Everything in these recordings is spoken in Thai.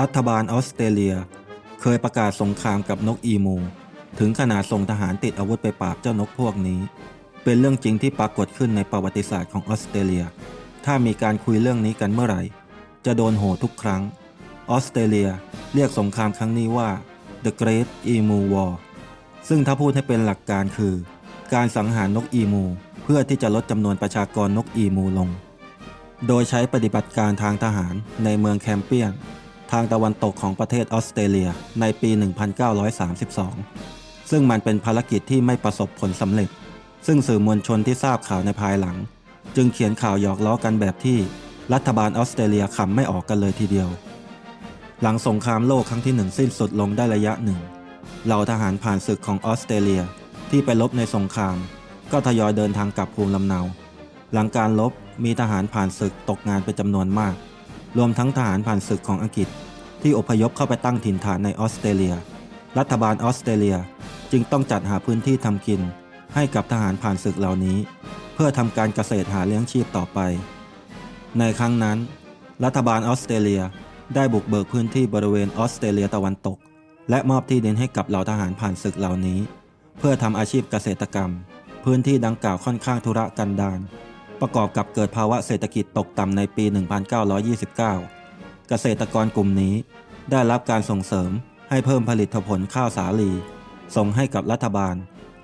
รัฐบาลออสเตรเลีย เคยประกาศสงครามกับนกอีมู ถึงขนาดส่งทหารติดอาวุธไปปราบเจ้านกพวกนี้ เป็นเรื่องจริงที่ปรากฏขึ้นในประวัติศาสตร์ของออสเตรเลีย ถ้ามีการคุยเรื่องนี้กันเมื่อไหร่ จะโดนโหทุกครั้ง ออสเตรเลียเรียกสงครามครั้งนี้ว่า The Great Emu War ซึ่งถ้าพูดให้เป็นหลักการคือ การสังหารนกอีมู เพื่อที่จะลดจำนวนประชากรนกอีมูลง โดยใช้ปฏิบัติการทางทหารในเมืองแคมเปียน ทางตะวันตกของประเทศออสเตรเลียในปี 1932 ซึ่งมันเป็นภารกิจที่ไม่ประสบผลสำเร็จ ซึ่งสื่อมวลชนที่ทราบข่าวในภายหลัง จึงเขียนข่าวหยอกล้อกันแบบที่รัฐบาลออสเตรเลียขำไม่ออกกันเลยทีเดียว หลังสงครามโลกครั้งที่หนึ่งสิ้นสุดลงได้ระยะหนึ่งเหล่าทหารผ่านศึกของออสเตรเลียที่ไปรบในสงคราม ก็ทยอยเดินทางกลับภูมิลำเนา หลังการรบมีทหารผ่านศึกตกงานเป็นจำนวนมาก รวมทั้งทหารผ่านศึกของอังกฤษ ที่อพยพเข้าไปตั้งถิ่นฐานในออสเตรเลีย รัฐบาลออสเตรเลียจึงต้องจัดหาพื้นที่ทำกิน ให้กับทหารผ่านศึกเหล่านี้ เพื่อทำการเกษตรหาเลี้ยงชีพต่อไป ในครั้งนั้น รัฐบาลออสเตรเลียได้บุกเบิกพื้นที่บริเวณออสเตรเลียตะวันตก และมอบที่ดินให้กับเหล่าทหารผ่านศึกเหล่านี้ เพื่อทำอาชีพเกษตรกรรม พื้นที่ดังกล่าวค่อนข้างธุระกันดารประกอบกับเกิดภาวะเศรษฐกิจตกต่ำในปี 1929 เกษตรกรกลุ่มนี้ ได้รับการส่งเสริมให้เพิ่มผลิตผลข้าวสาลี ส่งให้กับรัฐบาล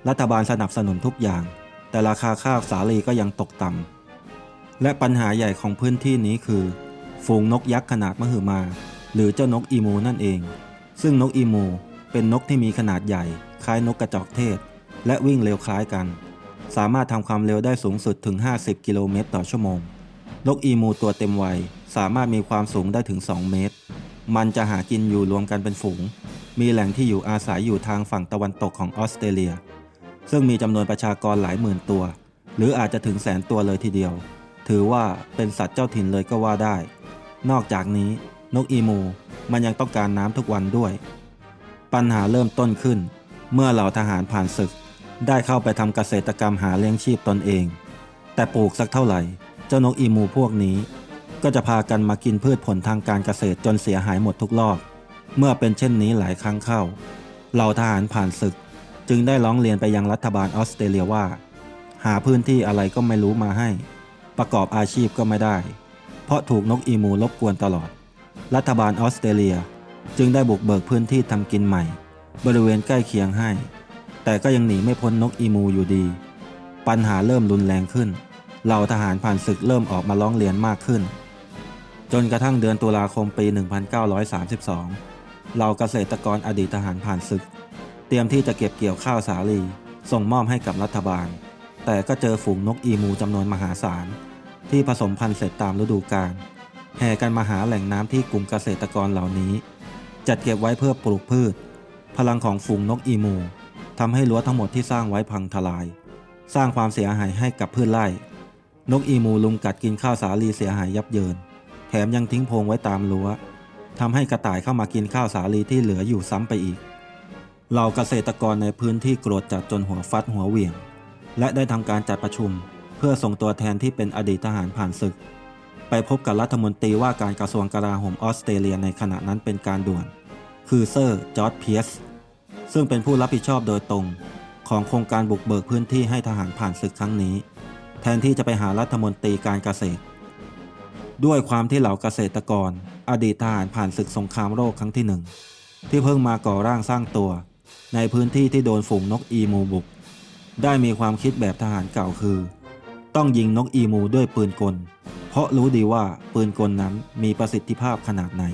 รัฐบาลสนับสนุนทุกอย่าง แต่ราคาข้าวสาลีก็ยังตกต่ำและปัญหาใหญ่ของพื้นที่นี้คือ ฝูงนกยักษ์ขนาดมหึมา หรือเจ้านกอีมูนั่นเอง ซึ่งนกอีมูเป็นนกที่มีขนาดใหญ่ คล้ายนกกระจอกเทศ และวิ่งเร็วคล้ายกัน สามารถทำความเร็วได้สูงสุดถึง 50 กิโลเมตรต่อชั่วโมง นกอีมูตัวเต็มวัย สามารถมีความสูงได้ถึง 2 เมตร มันจะหากินอยู่รวมกันเป็นฝูง มีแหล่งที่อยู่อาศัยอยู่ทางฝั่งตะวันตกของออสเตรเลีย ซึ่งมีจำนวนประชากรหลายหมื่นตัว หรืออาจจะถึงแสนตัวเลยทีเดียว ถือว่าเป็นสัตว์เจ้าถิ่นเลยก็ว่าได้ นอกจากนี้ นกอีมู มันยังต้องการน้ำทุกวันด้วย ปัญหาเริ่มต้นขึ้น เมื่อเหล่าทหารผ่านศึก ได้เข้าไปทำเกษตรกรรมหาเลี้ยงชีพตนเอง แต่ปลูกสักเท่าไหร่ เจ้านกอีมูพวกนี้ ก็จะพากันมากินพืชผลทางการเกษตรจนเสียหายหมดทุกรอบ เมื่อเป็นเช่นนี้หลายครั้งเข้า เหล่าทหารผ่านศึก จึงได้ร้องเรียนไปยังรัฐบาลออสเตรเลียว่า หาพื้นที่อะไรก็ไม่รู้มาให้ ประกอบอาชีพก็ไม่ได้ เพราะถูกนกอีมูรบกวนตลอด รัฐบาลออสเตรเลียจึงได้บุกเบิกพื้นที่ทำกินใหม่ บริเวณใกล้เคียงให้ แต่ก็ยังหนีไม่พ้นนกอีมูอยู่ดี ปัญหาเริ่มรุนแรงขึ้นเหล่าทหารผ่านศึกเริ่มออกมาร้องเรียนมากขึ้น จนกระทั่งเดือนตุลาคมปี 1932เหล่าเกษตรกรอดีตทหารผ่านศึก เตรียมที่จะเก็บเกี่ยวข้าวสาลี ส่งมอบให้กับรัฐบาล แต่ก็เจอฝูงนกอีมูจำนวนมหาศาล ที่ผสมพันธุ์เสร็จตามฤดูกาลแห่กันมาหาแหล่งน้ำที่กลุ่มเกษตรกรเหล่านี้ จัดเก็บไว้เพื่อปลูกพืช พลังของฝูงนกอีมูทำให้รั้วทั้งหมดที่สร้างไว้พังทลาย สร้างความเสียหายให้กับพืชไร่ นกอีมูลุมกัดกินข้าวสาลีเสียหายยับเยิน แถมยังทิ้งโพงไว้ตามรั้วทำให้กระต่ายเข้ามากินข้าวสาลีที่เหลืออยู่ซ้ำไปอีกเหล่าเกษตรกรในพื้นที่โกรธจัดจนหัวฟัดหัวเหวี่ยง และได้ทำการจัดประชุม เพื่อส่งตัวแทนที่เป็นอดีตทหารผ่านศึก ไปพบกับรัฐมนตรีว่าการกระทรวงกลาโหมออสเตรเลียในขณะนั้นเป็นการด่วน คือเซอร์จอร์ดเพียสซึ่งเป็นผู้รับผิดชอบโดยตรง ของโครงการบุกเบิกพื้นที่ให้ทหารผ่านศึกครั้งนี้ แทนที่จะไปหารัฐมนตรีการเกษตร ด้วยความที่เหล่าเกษตรกร อดีตทหารผ่านศึกสงครามโลกครั้งที่หนึ่งที่เพิ่งมาก่อร่างสร้างตัว ในพื้นที่ที่โดนฝูงนกอีมูบุก ได้มีความคิดแบบทหารเก่าคือ ต้องยิงนกอีมูด้วยปืนกล เพราะรู้ดีว่าปืนกลนั้นมีประสิทธิภาพขนาดไหน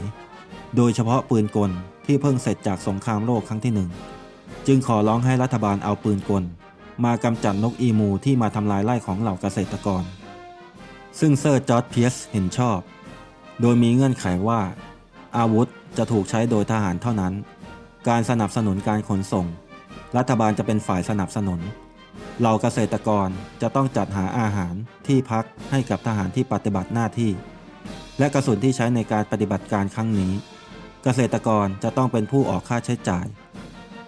โดยเฉพาะปืนกลที่เพิ่งเสร็จจากสงครามโลกครั้งที่หนึ่งจึงขอร้องให้รัฐบาลเอาปืนกล มากำจัดนกอีมูที่มาทำลายไร่ของเหล่าเกษตรกร ซึ่งเซอร์จอร์ดเพียสเห็นชอบ โดยมีเงื่อนไขว่า อาวุธจะถูกใช้โดยทหารเท่านั้น การสนับสนุนการขนส่ง รัฐบาลจะเป็นฝ่ายสนับสนุนเหล่าเกษตรกรจะต้องจัดหาอาหารที่พักให้กับทหารที่ปฏิบัติหน้าที่ และกระสุนที่ใช้ในการปฏิบัติการครั้งนี้ เกษตรกรจะต้องเป็นผู้ออกค่าใช้จ่าย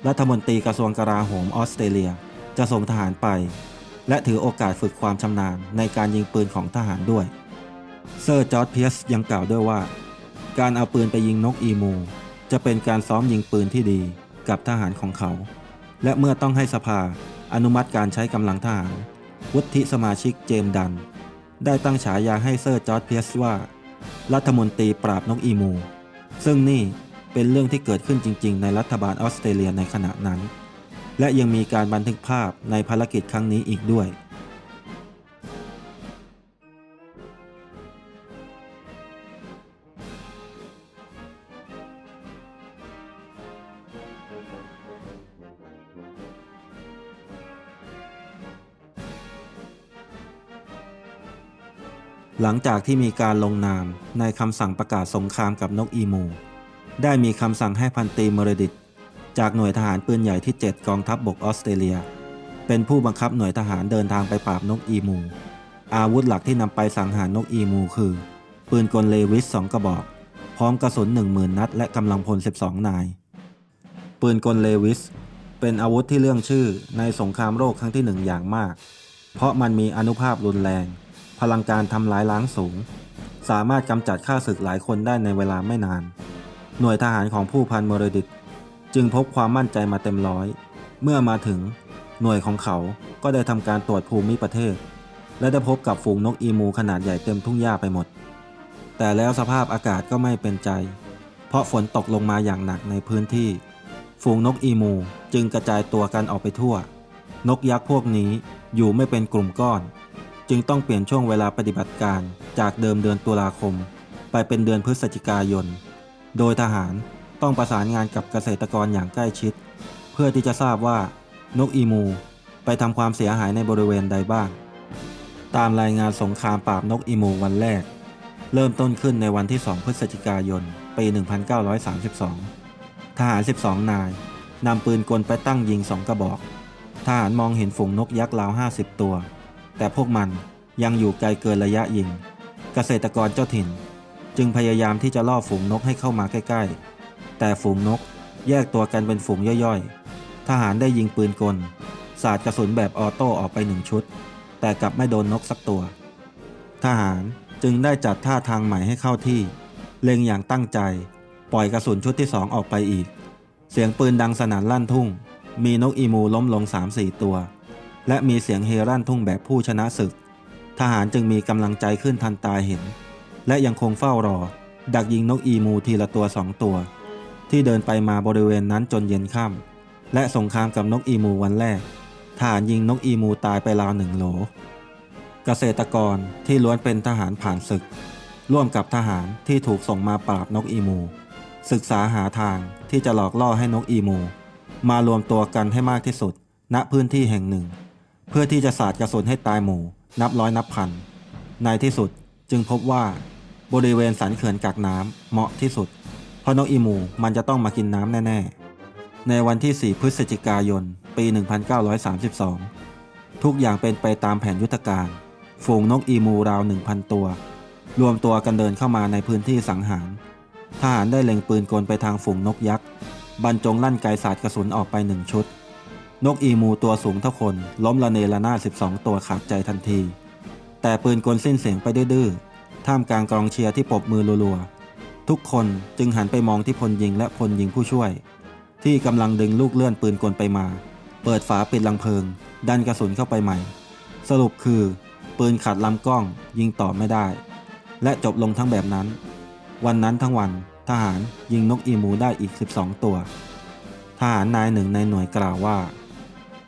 รัฐมนตรีกระทรวงกลาโหมออสเตรเลียจะส่งทหารไป และถือโอกาสฝึกความชำนาญในการยิงปืนของทหารด้วย เซอร์จอร์ดเพียสยังกล่าวด้วยว่า การเอาปืนไปยิงนกอีมู จะเป็นการซ้อมยิงปืนที่ดีกับทหารของเขา และเมื่อต้องให้สภาอนุมัติการใช้กำลังทหาร วุฒิสมาชิกเจมส์ดัน ได้ตั้งฉายาให้เซอร์จอร์ดเพียสว่า รัฐมนตรีปราบนกอีมู ซึ่งนี่เป็นเรื่องที่เกิดขึ้นจริง ๆ ในรัฐบาลออสเตรเลียในขณะนั้น และยังมีการบันทึกภาพในภารกิจครั้งนี้อีกด้วย หลังจากที่มีการลงนามในคำสั่งประกาศสงครามกับนกอีมู ได้มีคำสั่งให้พันตรีมรดิต จากหน่วยทหารปืนใหญ่ที่ 7 กองทัพบบกออสเตรเลีย เป็นผู้บังคับหน่วยทหารเดินทางไปปราบนกอีมู อาวุธหลักที่นำไปสังหารนกอีมูคือ ปืนกลเลวิสสองกระบอก พร้อมกระสุน 10,000 นัด และกำลังพล 12 นาย ปืนกลเลวิส เป็นอาวุธที่เรื่องชื่อในสงครามโลกครั้งที่หนึ่งอย่างมาก เพราะมันมีอนุภาพรุนแรง พลังการทำลายล้างสูง สามารถกำจัดข้าศึกหลายคนได้ในเวลาไม่นาน หน่วยทหารของผู้พันเมอร์ดิต จึงพบความมั่นใจมาเต็มร้อย เมื่อมาถึง หน่วยของเขาก็ได้ทำการตรวจภูมิประเทศ และได้พบกับฝูงนกอีมูขนาดใหญ่เต็มทุ่งหญ้าไปหมด แต่แล้วสภาพอากาศก็ไม่เป็นใจ เพราะฝนตกลงมาอย่างหนักในพื้นที่ ฝูงนกอีมูจึงกระจายตัวกันออกไปทั่ว นกยักษ์พวกนี้อยู่ไม่เป็นกลุ่มก้อน จึงต้องเปลี่ยนช่วงเวลาปฏิบัติการจากเดิมเดือนตุลาคม ไปเป็นเดือนพฤศจิกายน โดยทหาร ต้องประสานงานกับเกษตรกรอย่างใกล้ชิด เพื่อที่จะทราบว่านกอีมู ไปทำความเสียหายในบริเวณใดบ้าง ตามรายงานสงครามปราบนกอีมูวันแรก เริ่มต้นขึ้นในวันที่ 2 พฤศจิกายน ปี 1932 ทหาร 12 นายนำปืนกลไปตั้งยิงสองกระบอก ทหารมองเห็นฝูงนกยักษ์ราว 50 ตัว แต่พวกมันยังอยู่ไกลเกินระยะยิง เกษตรกรเจ้าถิ่น จึงพยายามที่จะล่อฝูงนกให้เข้ามาใกล้ ๆ แต่ฝูงนกแยกตัวกันเป็นฝูงย่อยๆ ทหารได้ยิงปืนกล สาดกระสุนแบบออโต้ออกไปหนึ่งชุด แต่กลับไม่โดนนกสักตัว ทหารจึงได้จัดท่าทางใหม่ให้เข้าที่ เล็งอย่างตั้งใจ ปล่อยกระสุนชุดที่สองออกไปอีก เสียงปืนดังสนั่นลั่นทุ่ง มีนกอีมูล้มลง3-4ตัว และมีเสียงเฮรั่นทุ่งแบบผู้ชนะศึก ทหารจึงมีกำลังใจขึ้นทันตาเห็น และยังคงเฝ้ารอ ดักยิงนกอีมูทีละตัวสองตัว ที่เดินไปมาบริเวณนั้นจนเย็นค่ำและสงครามกับนกอีมูวันแรกทหารยิงนกอีมูตายไปราวหนึ่งโหล เกษตรกรที่ล้วนเป็นทหารผ่านศึก ร่วมกับทหารที่ถูกส่งมาปราบนกอีมู ศึกษาหาทางที่จะหลอกล่อให้นกอีมู มารวมตัวกันให้มากที่สุด ณพื้นที่แห่งหนึ่ง เพื่อที่จะสาดกระสุนให้ตายหมู่ นับร้อยนับพันในที่สุดจึงพบว่า บริเวณสันเขื่อนกักน้ำเหมาะที่สุด เพราะนกอีมูมันจะต้องมากินน้ำแน่ ๆ ในวันที่ 4 พฤศจิกายน ปี 1932 ทุกอย่างเป็นไปตามแผนยุทธการ ฝูงนกอีมูราว 1,000 ตัว รวมตัวกันเดินเข้ามาในพื้นที่สังหาร ทหารได้เล็งปืนกลไปทางฝูงนกยักษ์ บรรจงลั่นไกสาดกระสุนออกไปหนึ่งชุด นกอีมูตัวสูงเท่าคน ล้มละเนระนาด12 ตัวขาดใจทันที แต่ปืนกลสิ้นเสียงไปดื้อๆท่ามกลางกองเชียร์ที่ปบมือรัวๆ ทุกคนจึงหันไปมองที่พลยิงและพลยิงผู้ช่วย ที่กำลังดึงลูกเลื่อนปืนกลไปมา เปิดฝาปิดลังเพลิง ดันกระสุนเข้าไปใหม่ สรุปคือ ปืนขัดลำกล้องยิงต่อไม่ได้ และจบลงทั้งแบบนั้น วันนั้นทั้งวันทหารยิงนกอีมูได้อีก 12 ตัว ทหารนายหนึ่งในหน่วยกล่าวว่า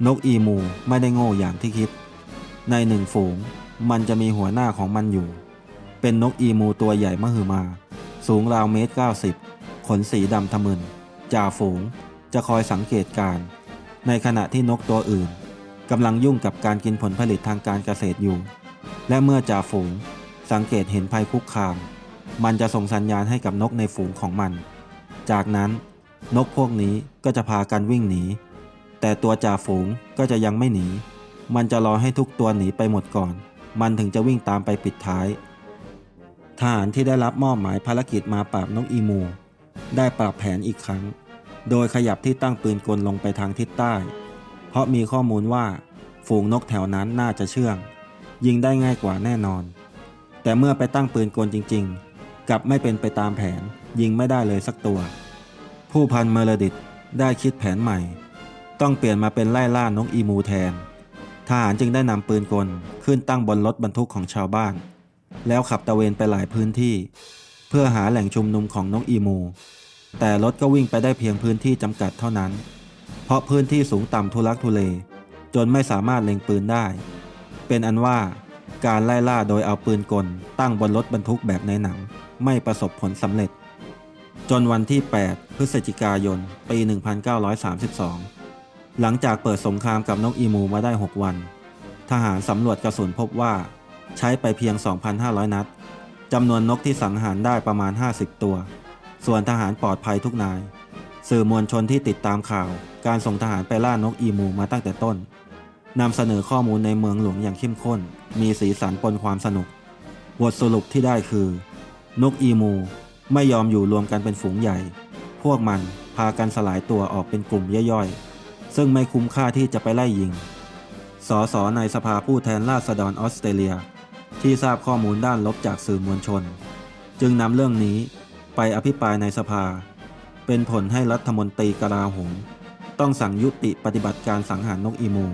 นกอีมูไม่ได้โง่อย่างที่คิด ในหนึ่งฝูงมันจะมีหัวหน้าของมันอยู่ เป็นนกอีมูตัวใหญ่มหึมา สูงราวเมตร 90 ขนสีดำทะมึน จ่าฝูงจะคอยสังเกตการณ์ในขณะที่นกตัวอื่นกำลังยุ่งกับการกินผลผลิตทางการเกษตรอยู่ และเมื่อจ่าฝูงสังเกตเห็นภัยคุกคาม มันจะส่งสัญญาณให้กับนกในฝูงของมัน จากนั้นนกพวกนี้ก็จะพากันวิ่งหนี แต่ตัวจ่าฝูงก็จะยังไม่หนี มันจะรอให้ทุกตัวหนีไปหมดก่อน มันถึงจะวิ่งตามไปปิดท้าย ทหารที่ได้รับมอบหมายภารกิจมาปราบนกอีมู ได้ปรับแผนอีกครั้ง โดยขยับที่ตั้งปืนกลลงไปทางทิศใต้ เพราะมีข้อมูลว่า ฝูงนกแถวนั้นน่าจะเชื่อง ยิงได้ง่ายกว่าแน่นอน แต่เมื่อไปตั้งปืนกลจริง ๆ กลับไม่เป็นไปตามแผนยิงไม่ได้เลยสักตัว ผู้พันเมอร์ดิตได้คิดแผนใหม่ ต้องเปลี่ยนมาเป็นไล่ล่านกอีมูแทนทหารจึงได้นำปืนกลขึ้นตั้งบนรถบรรทุกของชาวบ้าน แล้วขับตะเวนไปหลายพื้นที่ เพื่อหาแหล่งชุมนุมของนกอีมูแต่รถก็วิ่งไปได้เพียงพื้นที่จำกัดเท่านั้น เพราะพื้นที่สูงต่ำทุลักทุเล จนไม่สามารถเล็งปืนได้ เป็นอันว่าการไล่ล่าโดยเอาปืนกล ตั้งบนรถบรรทุกแบบในหนัง ไม่ประสบผลสำเร็จ จนวันที่ 8 พฤศจิกายน ปี 1932 หลังจากเปิดสงครามกับนกอีมูมาได้ 6 วัน ทหารสำรวจกระสุนพบว่า ใช้ไปเพียง 2,500 นัดจำนวนนกที่สังหารได้ประมาณ 50 ตัว ส่วนทหารปลอดภัยทุกนาย สื่อมวลชนที่ติดตามข่าว การส่งทหารไปล่านกอีมูมาตั้งแต่ต้นนำเสนอข้อมูลในเมืองหลวงอย่างเข้มข้น มีสีสันปนความสนุก บทสรุปที่ได้คือ นกอีมูไม่ยอมอยู่รวมกันเป็นฝูงใหญ่ พวกมันพากันสลายตัวออกเป็นกลุ่มย่อยๆ ซึ่งไม่คุ้มค่าที่จะไปไล่ยิง สสในสภาผู้แทนราษฎรออสเตรเลีย ที่ทราบข้อมูลด้านลบจากสื่อมวลชน จึงนำเรื่องนี้ไปอภิปรายในสภา เป็นผลให้รัฐมนตรีกลาโหมต้องสั่งยุติปฏิบัติการสังหารนกอีมู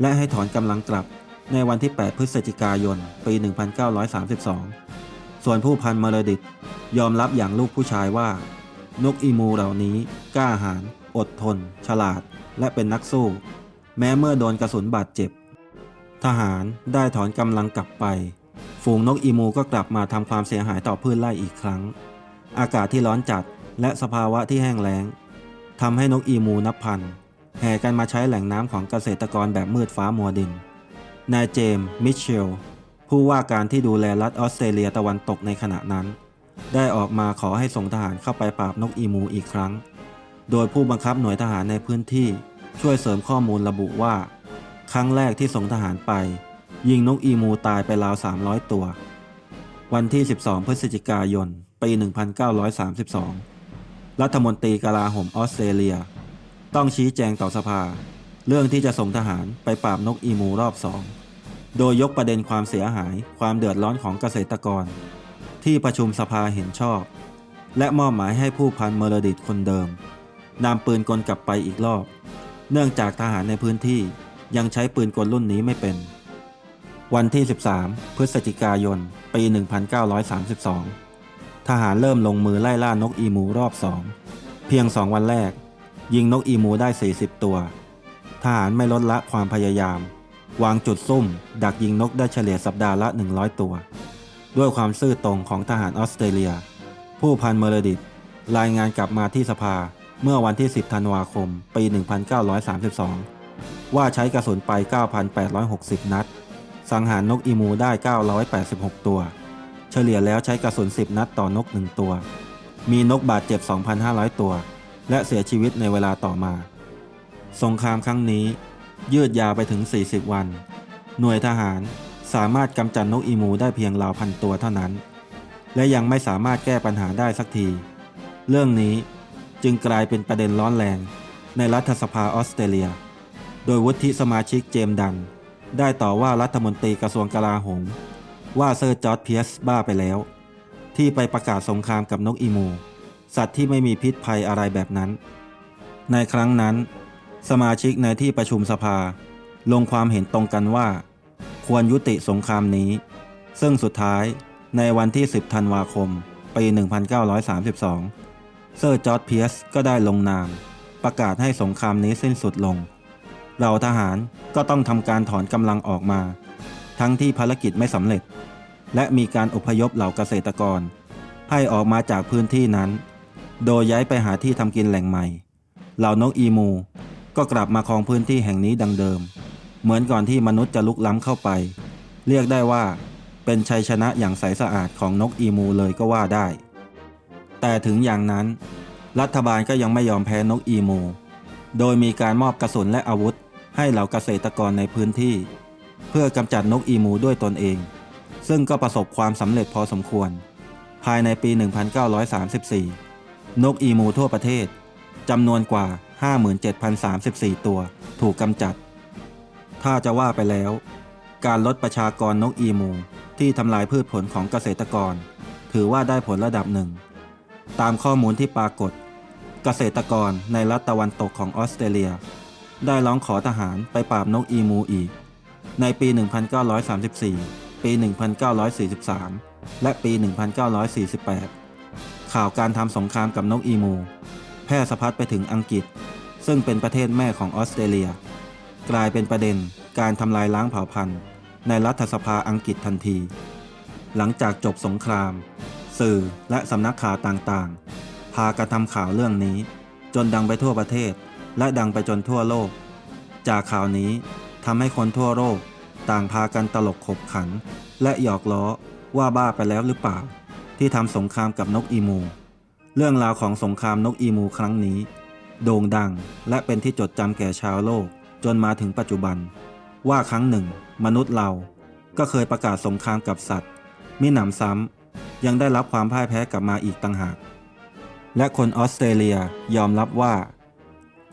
และให้ถอนกำลังกลับในวันที่ 8 พฤศจิกายน ปี 1932 ส่วนผู้พันมอร์ดิตยอมรับอย่างลูกผู้ชายว่า นกอีมูเหล่านี้กล้าหาญอดทน ฉลาด และเป็นนักสู้ แม้เมื่อโดนกระสุนบาดเจ็บ ทหารได้ถอนกำลังกลับไป ฝูงนกอีมูก็กลับมาทำความเสียหายต่อพืชไร่อีกครั้ง อากาศที่ร้อนจัดและสภาวะที่แห้งแล้งทำให้นกอีมูนับพันแห่กันมาใช้แหล่งน้ำของเกษตรกรแบบมืดฟ้ามัวดิน นายเจมส์มิเชล ผู้ว่าการที่ดูแลรัฐออสเตรเลียตะวันตกในขณะนั้น ได้ออกมาขอให้ส่งทหารเข้าไปปราบนกอีมูอีกครั้ง โดยผู้บังคับหน่วยทหารในพื้นที่ช่วยเสริมข้อมูลระบุว่า ครั้งแรกที่ส่งทหารไป ยิงนกอีมูตายไปราว 300 ตัว วันที่ 12 พฤศจิกายน ปี 1932 รัฐมนตรีกลาโหมออสเตรเลีย ต้องชี้แจงต่อสภา เรื่องที่จะส่งทหารไปปราบนกอีมูรอบสองโดยยกประเด็นความเสียหายความเดือดร้อนของเกษตรกร ที่ประชุมสภาเห็นชอบ และมอบหมายให้ผู้พันเมอร์ดิตคนเดิมนำปืนกลกลับไปอีกรอบ เนื่องจากทหารในพื้นที่ ยังใช้ปืนกลรุ่นนี้ไม่เป็น วันที่ 13 พฤศจิกายน ปี 1932 ทหารเริ่มลงมือไล่ล่านกอีมูรอบสองเพียงสองวันแรก ยิงนกอีมูได้ 40 ตัว ทหารไม่ลดละความพยายาม วางจุดซุ่ม ดักยิงนกได้เฉลี่ยสัปดาห์ละ 100 ตัว ด้วยความซื่อตรงของทหารออสเตรเลีย ผู้พันเมอร์ดิตรายงานกลับมาที่สภาเมื่อวันที่ 10 ธันวาคม ปี 1932 ว่าใช้กระสุนไป 9,860 นัด สังหารนกอีมูได้ 986 ตัว เฉลี่ยแล้วใช้กระสุน 10 นัดต่อนก 1 ตัว มีนกบาดเจ็บ 2,500 ตัว และเสียชีวิตในเวลาต่อมา สงครามครั้งนี้ ยืดยาวไปถึง 40 วัน หน่วยทหารสามารถกำจัดนกอีมูได้เพียงราวพันตัวเท่านั้น และยังไม่สามารถแก้ปัญหาได้สักที เรื่องนี้จึงกลายเป็นประเด็นร้อนแรงในรัฐสภาออสเตรเลีย โดยวุฒิสมาชิกเจมส์ดัน ได้ต่อว่ารัฐมนตรีกระทรวงกลาโหม ว่าเซอร์จอร์ดเพียสบ้าไปแล้ว ที่ไปประกาศสงครามกับนกอีมู สัตว์ที่ไม่มีพิษภัยอะไรแบบนั้น ในครั้งนั้น สมาชิกในที่ประชุมสภา ลงความเห็นตรงกันว่า ควรยุติสงครามนี้ ซึ่งสุดท้ายในวันที่ 10 ธันวาคม ปี 1932 เซอร์จอร์ดเพียสก็ได้ลงนาม ประกาศให้สงครามนี้สิ้นสุดลง เราทหารก็ต้องทำการถอนกำลังออกมา ทั้งที่ภารกิจไม่สำเร็จ และมีการอพยพเหล่าเกษตรกร ให้ออกมาจากพื้นที่นั้น โดยย้ายไปหาที่ทำกินแหล่งใหม่ เหล่านกอีมู ก็กลับมาครองพื้นที่แห่งนี้ดังเดิม เหมือนก่อนที่มนุษย์จะลุกล้ำเข้าไป เรียกได้ว่า เป็นชัยชนะอย่างใสสะอาดของนกอีมูเลยก็ว่าได้ แต่ถึงอย่างนั้น รัฐบาลก็ยังไม่ยอมแพ้นกอีมู โดยมีการมอบกระสุนและอาวุธ ให้เหล่าเกษตรกรในพื้นที่ เพื่อกำจัดนกอีมูด้วยตนเอง ซึ่งก็ประสบความสำเร็จพอสมควร ภายในปี 1934 นกอีมูทั่วประเทศจำนวนกว่า 57,034 ตัวถูกกำจัด ถ้าจะว่าไปแล้ว การลดประชากรนกอีมู ที่ทำลายพืชผลของเกษตรกร ถือว่าได้ผลระดับหนึ่ง ตามข้อมูลที่ปรากฏ เกษตรกรในรัฐตะวันตกของออสเตรเลีย ได้ร้องขอทหารไปปราบนกอีมูอีก ในปี 1934 ปี 1943 และปี 1948 ข่าวการทำสงครามกับนกอีมู แพร่สะพัดไปถึงอังกฤษ ซึ่งเป็นประเทศแม่ของออสเตรเลีย กลายเป็นประเด็นการทำลายล้างเผ่าพันธุ์ในรัฐสภาอังกฤษทันที หลังจากจบสงคราม สื่อและสำนักข่าวต่างๆ พากระทำข่าวเรื่องนี้ จนดังไปทั่วประเทศ และดังไปจนทั่วโลก จากข่าวนี้ทำให้คนทั่วโลกต่างพากันตลกขบขัน และหยอกล้อว่าบ้าไปแล้วหรือเปล่า ที่ทำสงครามกับนกอีมู เรื่องราวของสงครามนกอีมูครั้งนี้ โด่งดังและเป็นที่จดจำแก่ชาวโลกจนมาถึงปัจจุบัน ว่าครั้งหนึ่ง มนุษย์เราก็เคยประกาศสงครามกับสัตว์มิหนำซ้ำยังได้รับความพ่ายแพ้กลับมาอีกต่างหาก และคนออสเตรเลียยอมรับว่า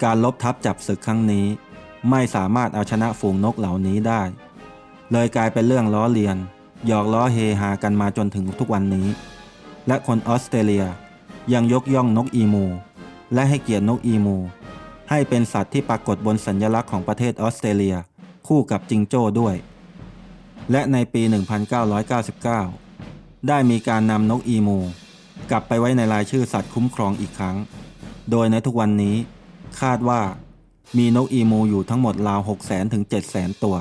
การลบทับจับศึกครั้งนี้ ไม่สามารถเอาชนะฝูงนกเหล่านี้ได้ เลยกลายเป็นเรื่องล้อเลียน หยอกล้อเฮฮากันมาจนถึงทุกวันนี้ และคนออสเตรเลียยังยกย่องนกอีมู และให้เกียรตินกอีมู ให้เป็นสัตว์ที่ปรากฏบนสัญลักษณ์ของประเทศออสเตรเลีย คู่กับจิงโจ้ด้วย และในปี 1999 ได้มีการนำนกอีมู กลับไปไว้ในรายชื่อสัตว์คุ้มครองอีกครั้ง โดยในทุกวันนี้ คาดว่ามีนกอีมูอยู่ทั้งหมดราว6 0 0 0 0ถึง 7 0 0 0 0 ตัว